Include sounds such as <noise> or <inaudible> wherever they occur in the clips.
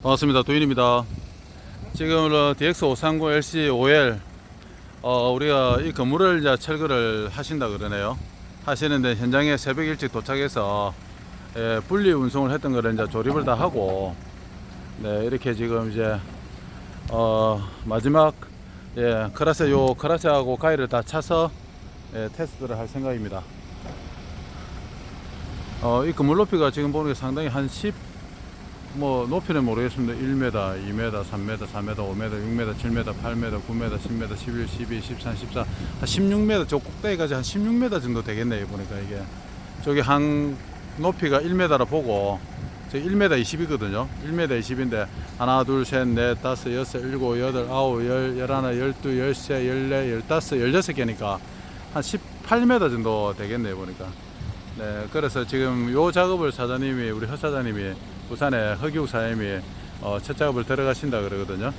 반갑습니다. 도인입니다. 지금 어, DX530 LC OL 어, 우리가 이 건물을 이제 철거를 하신다 그러네요. 하시는데 현장에 새벽 일찍 도착해서 예, 분리 운송을 했던 거를 이제 조립을 다 하고 네, 이렇게 지금 이제 어, 마지막 예, 크라세 요 크라세하고 가위를 다 차서 예, 테스트를 할 생각입니다. 어, 이 건물 높이가 지금 보니까 상당히 한 10, 뭐 높이는 모르겠습니다. 1m, 2m, 3m, 4m, 5m, 6m, 7m, 8m, 9m, 10m, 11, 12, 13, 14, 한 16m 저 꼭대기까지 한 16m 정도 되겠네요. 보니까 이게 저기 한 높이가 1m라 보고 저 1m 20이거든요. 1m 20인데 하나, 둘, 셋, 넷, 다섯, 여섯, 일곱, 여덟, 아홉, 열, 열하나, 열두, 열세, 열네, 열다섯, 열여섯 개니까 한 18m 정도 되겠네요. 보니까. 네, 그래서 지금 요 작업을 사장님이 우리 허 사장님이 부산에 허기욱 사장님이 어, 첫 작업을 들어가신다 그러거든요.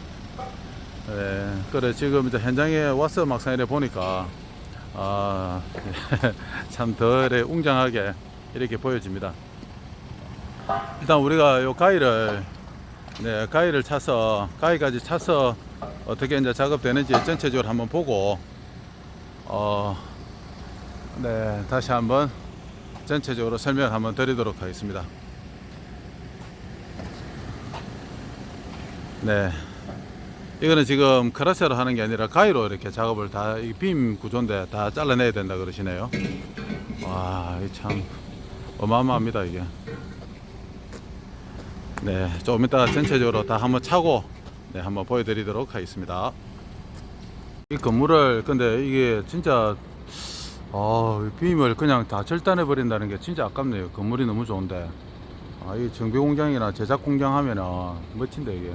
네, 그래 지금 이제 현장에 와서 막상 이래 보니까 아, <laughs> 참 덜에 웅장하게 이렇게 보여집니다. 일단 우리가 요 가위를 네, 가위를 차서 가위까지 차서 어떻게 이제 작업되는지 전체적으로 한번 보고 어, 네, 다시 한번 전체적으로 설명을 한번 드리도록 하겠습니다. 네. 이거는 지금 크라세로 하는 게 아니라 가위로 이렇게 작업을 다, 이빔 구조인데 다 잘라내야 된다 그러시네요. 와, 이참 어마어마합니다, 이게. 네, 조금 이따 전체적으로 다 한번 차고, 네, 한번 보여드리도록 하겠습니다. 이 건물을, 근데 이게 진짜 아, 이 빔을 그냥 다 절단해 버린다는 게 진짜 아깝네요. 건물이 너무 좋은데. 아, 이 정비 공장이나 제작 공장 하면은 멋진데 이게.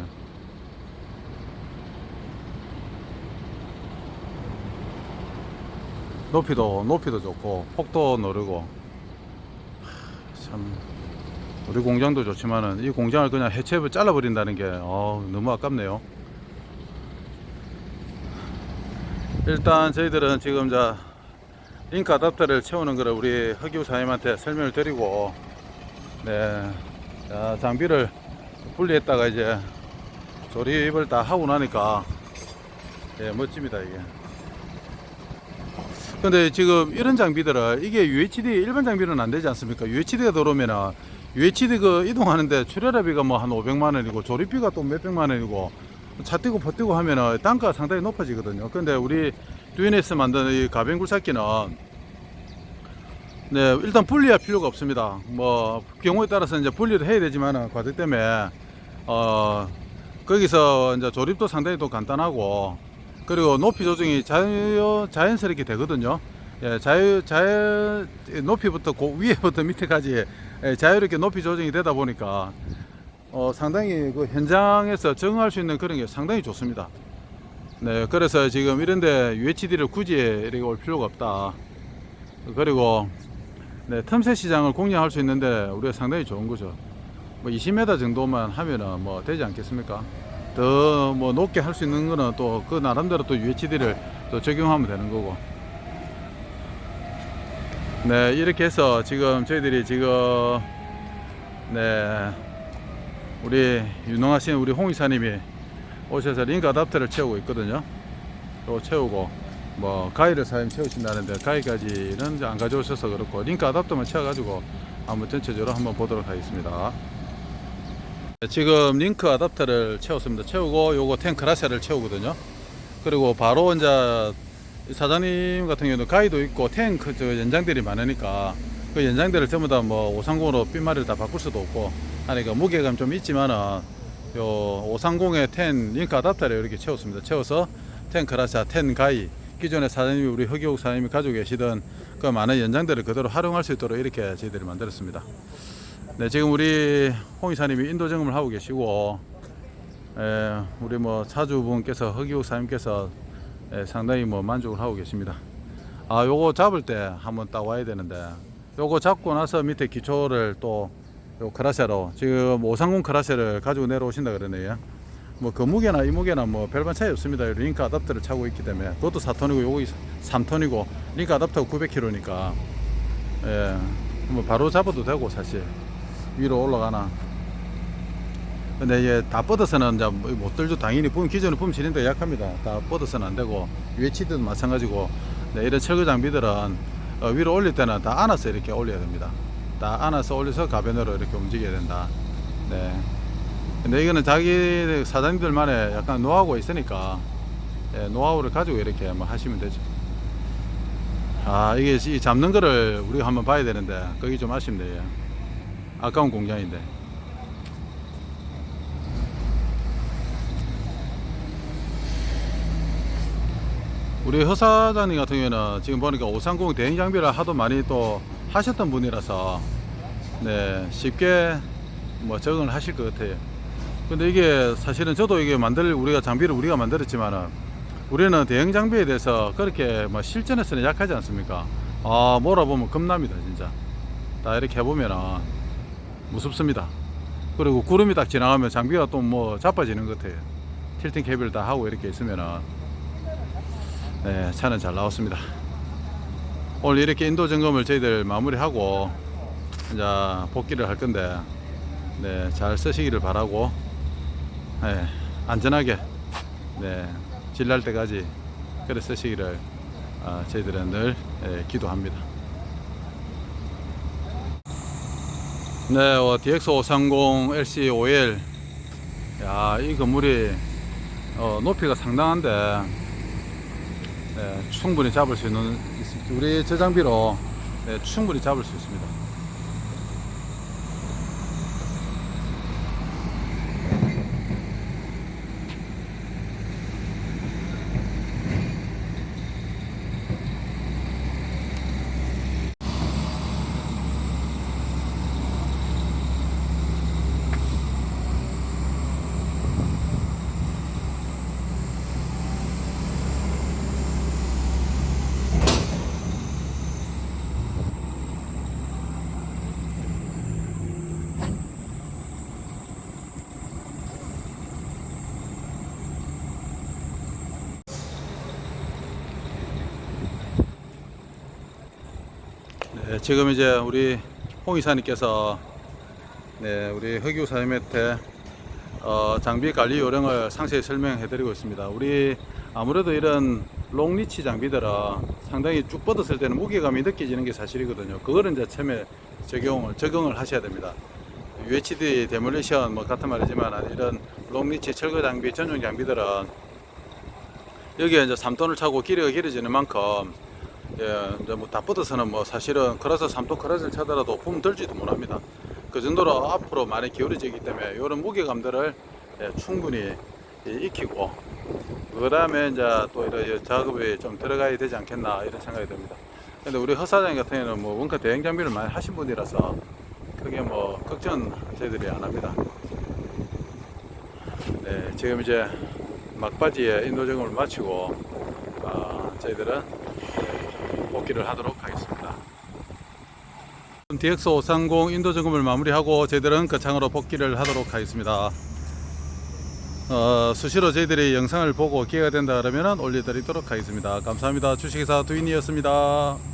높이도 높이도 좋고 폭도 노르고. 하, 참. 우리 공장도 좋지만은 이 공장을 그냥 해체해 잘라 버린다는 게 어, 너무 아깝네요. 일단 저희들은 지금 자 링크 어답터를 채우는 거를 우리 허기우 사장님한테 설명을 드리고 네. 자, 장비를 분리했다가 이제 조립을 다 하고 나니까 예, 멋집니다 이게 근데 지금 이런 장비들은 이게 UHD 일반 장비는 안 되지 않습니까 UHD가 들어오면은 UHD 그 이동하는데 출혈비가 뭐 한 500만 원이고 조립비가 또 몇백만 원이고 차 띄고 버티고 하면은 단가가 상당히 높아지거든요 근데 우리 듀에네스 만드는 이 가변 굴삭기는 네 일단 분리할 필요가 없습니다. 뭐 경우에 따라서 이제 분리를 해야 되지만 과정 때문에 어 거기서 이제 조립도 상당히 또 간단하고 그리고 높이 조정이 자유 자연스럽게 되거든요. 예, 자유 자유 높이부터 고 위에부터 밑에까지 예, 자유롭게 높이 조정이 되다 보니까 어 상당히 그 현장에서 적응할 수 있는 그런 게 상당히 좋습니다. 네, 그래서 지금 이런데 UHD를 굳이 이렇게 올 필요가 없다. 그리고 네, 틈새 시장을 공략할 수 있는데 우리가 상당히 좋은 거죠. 뭐 20m 정도만 하면은 뭐 되지 않겠습니까? 더 뭐 높게 할 수 있는 거는 또 그 나름대로 또 UHD를 또 적용하면 되는 거고. 네, 이렇게 해서 지금 저희들이 지금 네, 우리 유능하신 우리 홍 이사님이 오셔서 링크 어답터를 채우고 있거든요. 또 채우고 뭐 가위를 사용 채우신다는데 가위까지는 안 가져오셔서 그렇고 링크 어답터만 채워가지고 한번 전체적으로 한번 보도록 하겠습니다. 네, 지금 링크 어답터를 채웠습니다. 채우고 요거 탱크라셀을 채우거든요. 그리고 바로 이제 이 사장님 같은 경우는 가위도 있고 탱크 저 연장들이 많으니까 그 연장들을 전부 다 뭐 530으로 핀마리를 다 바꿀 수도 없고 하니까 무게감 좀 있지만은 요 530의 텐 링크 어답터를 이렇게 채웠습니다. 채워서 텐 크라샤, 텐 가이 기존에 사장님이 우리 허기옥 사장님이 가지고 계시던 그 많은 연장들을 그대로 활용할 수 있도록 이렇게 저희들이 만들었습니다. 네, 지금 우리 홍 이사님이 인도 점검을 하고 계시고 에, 우리 뭐 차주분께서 허기옥 사장님께서 에, 상당히 뭐 만족을 하고 계십니다. 아, 요거 잡을 때 한번 딱 와야 되는데 요거 잡고 나서 밑에 기초를 또 요 크라세로 지금 530 크라세를 가지고 내려오신다 그러네요. 뭐 그 무게나 이 무게나 뭐 별반 차이 없습니다. 링크 어답터를 차고 있기 때문에 그것도 4톤이고 요거 3톤이고 링크 어답터가 900kg니까 예, 뭐 바로 잡아도 되고 사실 위로 올라가나 근데 이게 다 뻗어서는 이제 뭐못 들죠. 당연히 붐 기존의 붐 실린더 약합니다. 다 뻗어서는 안 되고 위에 치든 마찬가지고 네, 이런 철거 장비들은 어, 위로 올릴 때는 다 안아서 이렇게 올려야 됩니다. 다 안아서 올려서 가변으로 이렇게 움직여야 된다. 네. 근데 이거는 자기 사장님들만의 약간 노하우가 있으니까 예, 노하우를 가지고 이렇게 뭐 하시면 되죠. 아 이게 이 잡는 거를 우리가 한번 봐야 되는데 거기 좀 아쉽네요. 아까운 공장인데. 우리 허 사장님 같은 경우에는 지금 보니까 530 대행 장비를 하도 많이 또 하셨던 분이라서 네 쉽게 뭐 적응을 하실 것 같아요. 근데 이게 사실은 저도 이게 만들 우리가 장비를 우리가 만들었지만은 우리는 대형 장비에 대해서 그렇게 뭐 실전에서는 약하지 않습니까? 아 몰아보면 겁납니다 진짜. 다 이렇게 해보면은 무섭습니다. 그리고 구름이 딱 지나가면 장비가 또 뭐 자빠지는 것 같아요. 틸팅 캐비를 다 하고 이렇게 있으면은 네, 차는 잘 나왔습니다. 오늘 이렇게 인도 점검을 저희들 마무리하고 이제 복귀를 할 건데 네, 잘 쓰시기를 바라고 네, 안전하게 네, 질날 때까지 그래 쓰시기를 아, 저희들은 늘 예, 기도합니다. 네, 어, DX530 LC5L 야, 이 건물이 어, 높이가 상당한데 네, 충분히 잡을 수 있는 우리 저 장비로 네, 충분히 잡을 수 있습니다. 네, 지금 이제 우리 홍 이사님께서 네, 우리 허기우 사장님한테 어, 장비 관리 요령을 상세히 설명해 드리고 있습니다. 우리 아무래도 이런 롱리치 장비들은 상당히 쭉 뻗었을 때는 무게감이 느껴지는 게 사실이거든요. 그거를 이제 처음에 적용을, 적응을 하셔야 됩니다. UHD 데몰리션 뭐 같은 말이지만 이런 롱리치 철거 장비 전용 장비들은 여기에 이제 3톤을 차고 길이가 길어지는 만큼 예, 이제 뭐다 뻗어서는 뭐 사실은 크라스 3톤 크라스를 차더라도 붐 들지도 못합니다. 그 정도로 앞으로 많이 기울어지기 때문에 이런 무게감들을 예, 충분히 예, 익히고 그 다음에 이제 또 이런 작업이 좀 들어가야 되지 않겠나 이런 생각이 듭니다. 근데 우리 허 사장님 같은 경우는 뭐 원가 대행 장비를 많이 하신 분이라서 크게 뭐 걱정 저희들이 안 합니다. 네, 지금 이제 막바지에 인도 점검을 마치고 아, 저희들은 복귀를 하도록 하겠습니다. DX530 인도 점검을 마무리하고 저희들은 거창으로 복귀를 하도록 하겠습니다. 어, 수시로 저희들이 영상을 보고 기회가 된다 그러면 올려드리도록 하겠습니다. 감사합니다. 주식회사 두인이었습니다.